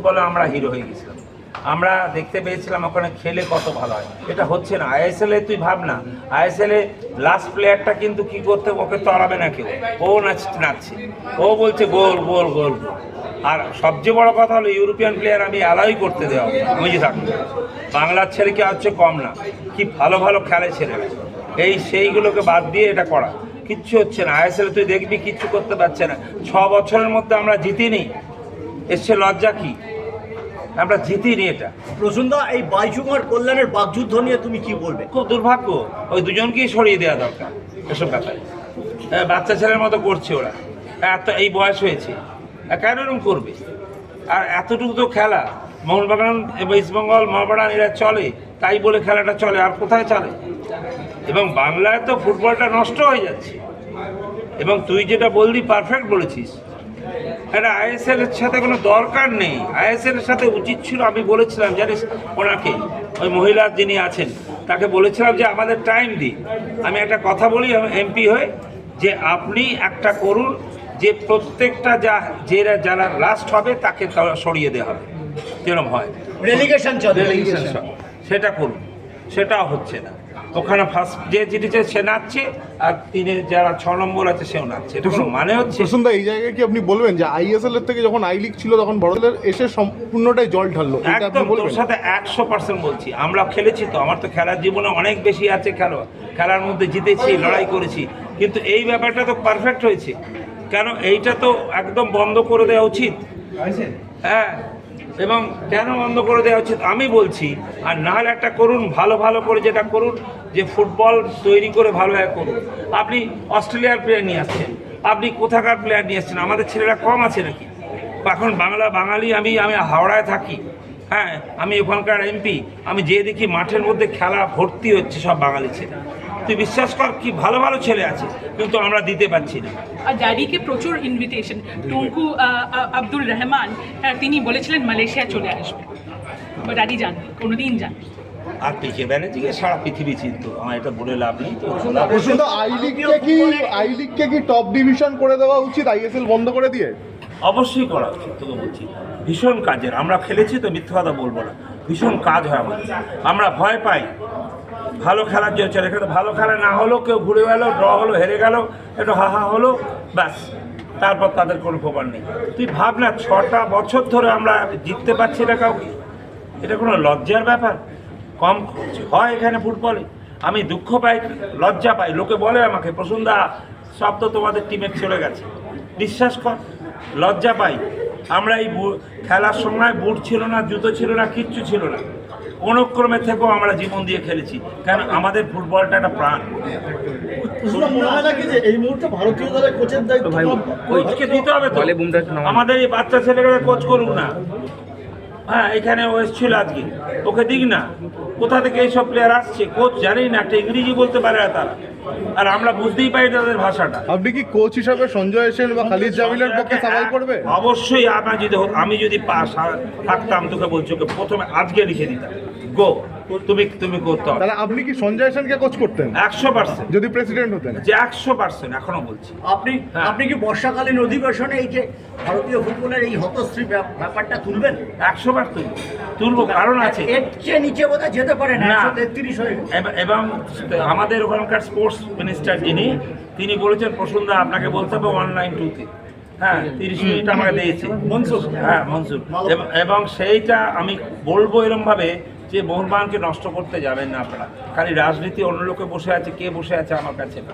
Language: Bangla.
ফুটবলে আমরা হিরো হয়ে গেছিলাম। আমরা দেখতে পেয়েছিলাম ওখানে খেলে কত ভালো হয়। এটা হচ্ছে না। আইএসএল তুই ভাব না। আইএসএল লাস্ট প্লেয়ারটা কিন্তু কি করতে ওকে তরাবে না কেউ। ও নাচ নাচছে। ও বলছে গোল গোল গোল। আর সবচেয়ে বড় কথা হলো ইউরোপিয়ান প্লেয়ার আমি অ্যালাউই করতে দেওয়া বুঝে থাকব বাংলার ছেলে কি হচ্ছে কম না? কি ভালো ভালো খেলে ছেলেরা এই সেইগুলোকে বাদ দিয়ে এটা করা। কিচ্ছু হচ্ছে না। আইএসএল তুই দেখবি কিচ্ছু করতে পারছে না। ছ বছরের মধ্যে আমরা জিতিনি। এসছে লজ্জা কি? আমরা জিতিনি এটা। প্রসন্দা এই বাইচুমার কল্যাণের বাকযুদ্ধ নিয়ে তুমি কি বলবে? খুব দুর্ভাগ্য ওই দুজনকেই সরিয়ে দেওয়া দরকার এসব ব্যাপারে। বাচ্চা ছেলের মতো করছে ওরা। এত এই বয়স হয়েছে। আর কেন এরকম করবে? আর এতটুকু তো খেলা মোহনবাগান এবং ইস্টবেঙ্গল মোহনবাগান এরা চলে তাই বলে খেলাটা চলে আর কোথায় চলে? এবং বাংলায় তো ফুটবলটা নষ্ট হয়ে যাচ্ছে। এবং তুই যেটা বললি পারফেক্ট বলেছিস। এটা আইএসএল এর সাথে কোনো দরকার নেই। আইএসএল এর সাথে উচিত ছিল আমি বলেছিলাম জানিস ওনাকে ওই মহিলা যিনি আছেন তাকে বলেছিলাম যে আমাদের টাইম দিই আমি একটা কথা বলি এমপি হয়ে যে আপনি একটা করুন যে প্রত্যেকটা যা যে যারা লাস্ট হবে তাকে সরিয়ে দেওয়া হবে। যেরকম হয়। রেলিগেশন সব। সেটা করুন। সেটাও হচ্ছে না। ওখানে ফার্স্ট যে জিতেছে সে নাচছে আর তিনি যারা ছ নম্বর আছে সেও নাচছে। এটা কোনো মানে হচ্ছে প্রসন্দা এই জায়গায় কি আপনি বলবেন যে আইএসএল এর থেকে যখন আই লিগ ছিল তখন বড়দের এসে সম্পূর্ণটাই জল ঢাললো? একদম তোর সাথে একশো পার্সেন্ট বলছি। আমরা খেলেছি তো আমার তো খেলার জীবনে অনেক বেশি আছে খেলা খেলার মধ্যে জিতেছি লড়াই করেছি। কিন্তু এই ব্যাপারটা তো পারফেক্ট হয়েছে। কেন এইটা তো একদম বন্ধ করে দেওয়া উচিত। হ্যাঁ। এবং কেন বন্ধ করে দেওয়া উচিত আমি বলছি, আর না হলে একটা করুন, ভালো ভালো করে যেটা করুন, যে ফুটবল তৈরি করে ভালো ভালোভাবে করুন। আপনি অস্ট্রেলিয়ার প্লেয়ার নিয়ে আসছেন, আপনি কোথাকার প্লেয়ার নিয়ে আসছেন, আমাদের ছেলেরা কম আছে নাকি? এখন বাংলা বাঙালি, আমি আমি হাওড়ায় থাকি হ্যাঁ আমি ওখানকার এমপি আমি যে দেখি মাঠের মধ্যে খেলা ভর্তি হচ্ছে সব বাঙালি ছেলে। তুই বিশ্বাস কর কি ভালো ভালো ছেলে আছে কিন্তু আমরা দিতে পারছি না। আর ড্যাডিকে প্রচুর ইনভিটেশন টুঙ্কু আব্দুল রহমান তিনি বলেছিলেন মালয়েশিয়া চলে আসবে। বা ড্যাডি যান কোনোদিন যান। আর পিকে ব্যানার্জিকে সারা পৃথিবী চিনত আমার এটা বলে লাভ নেই। তো আই লিগকে কি আই লিগকে কি টপ ডিভিশন করে দেওয়া উচিত আইএসএল বন্ধ করে দিয়ে? অবশ্যই করা উচিত তোকে বলছি। ভীষণ কাজের আমরা খেলেছি তো মিথ্যা কথা বলব না। ভীষণ কাজ হয় আমাদের। আমরা ভয় পাই। ভালো খেলার জন্য চলে। এখানে ভালো খেলা না হলো, কেউ ঘুরে গেলো, ড্র হলো, হেরে গেল, একটু হাহা হলো, ব্যাস। তারপর তাদের কোনো খবর নেই। তুই ভাব না, ছটা বছর ধরে আমরা জিততে পারছি না কাউকে। এটা কোনো লজ্জার ব্যাপার? কম হয় এখানে ফুটবলে। আমি দুঃখ পাই, লজ্জা পাই। লোকে বলে আমাকে প্রসন্দা সব তো তোমাদের টিমে চলে গেছে। বিশ্বাস কর, লজ্জা পাই। আমরা এই খেলার সময় বুট ছিল না জুতো ছিল না কিচ্ছু ছিল না। অনুক্রমে ক্রমে থেকেও আমরা জীবন দিয়ে খেলেছি। কারণ আমাদের ফুটবলটা একটা প্রাণ। প্রসন্দা নাকি যে এই মুহূর্তে ভারতীয় দলের কোচের দায়িত্ব কোচকে দিতে হবে তো। আমাদের এই বাচ্চা ছেলেকে কোচ করুক না। হ্যাঁ এখানে ও এসেছিল আজকে। ওকে দিক না। কোথা থেকে এইসব প্লেয়ার আসছে কোচ জানেই না একটা ইংরেজি বলতে পারে না তারা। আর আমরা বুঝতেই পারি তাদের ভাষাটা। আপনি কি কোচ হিসাবে সঞ্জয় সেন বা খালিদ জামিলের পক্ষে সাবাল করবে? অবশ্যই আমার যদি আমি যদি থাকতাম তোকে বলছি ওকে প্রথমে আজকে লিখে দিতাম। গো তুমি তুমি করতে হবে। তাহলে আপনি কি সঞ্জয় সেনকে কোচ করতেন? একশো পার্সেন্ট। যদি প্রেসিডেন্ট হতেন। যে একশো পার্সেন্ট এখনও বলছি। আপনি হ্যাঁ। আপনি কি বর্ষাকালীন অধিবেশনে এই যে ভারতীয় ফুটবলের এই হতশ্রী ব্যাপ- ব্যাপারটা তুলবেন? একশো বার তুলবো তুলবো কারণ আছে। এর চেয়ে নিচে বোধহয় যেতে পারে না। তেত্রিশ হয়ে এবং আমাদের ওখানকার স্পোর্টস মিনিস্টার যিনি তিনি বলেছেন প্রসন্দা আপনাকে বলতে হবে ওয়ান নাইন টুতে হ্যাঁ তিরিশ মিনিট আমাকে দিয়েছে। মনসুর। হ্যাঁ মনসুর। এবং- এবং সেইটা আমি বলব এরমভাবে যে মোহনবাগানকে নষ্ট করতে যাবেন না আপনারা। খালি রাজনীতি অন্য লোকে বসে আছে, কে বসে আছে আমার কাছে না।